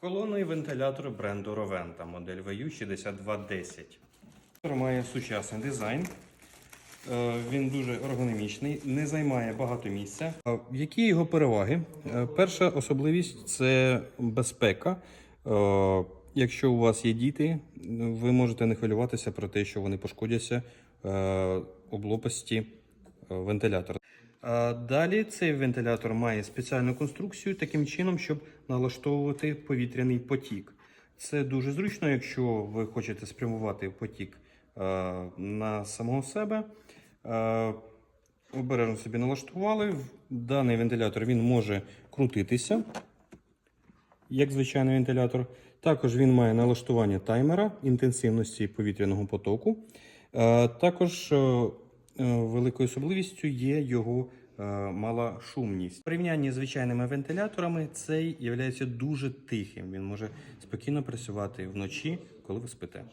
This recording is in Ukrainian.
Колонний вентилятор бренду Roventa, модель VU6210. Має сучасний дизайн. Е, Він дуже ергономічний, не займає багато місця. Які його переваги? Е, Перша особливість це безпека. Е, Якщо у вас є діти, ви можете не хвилюватися про те, що вони пошкодяться об лопасті е, вентилятора. Далі цей вентилятор має спеціальну конструкцію таким чином, щоб налаштовувати повітряний потік. Це дуже зручно, якщо ви хочете спрямувати потік е, на самого себе. Е, Обережно собі налаштували. Даний вентилятор він може крутитися, як звичайний вентилятор. Також він має налаштування таймера інтенсивності повітряного потоку. Е, Також великою особливістю є його е, мала шумність. В порівнянні з звичайними вентиляторами цей є дуже тихим. Він може спокійно працювати вночі, коли ви спите.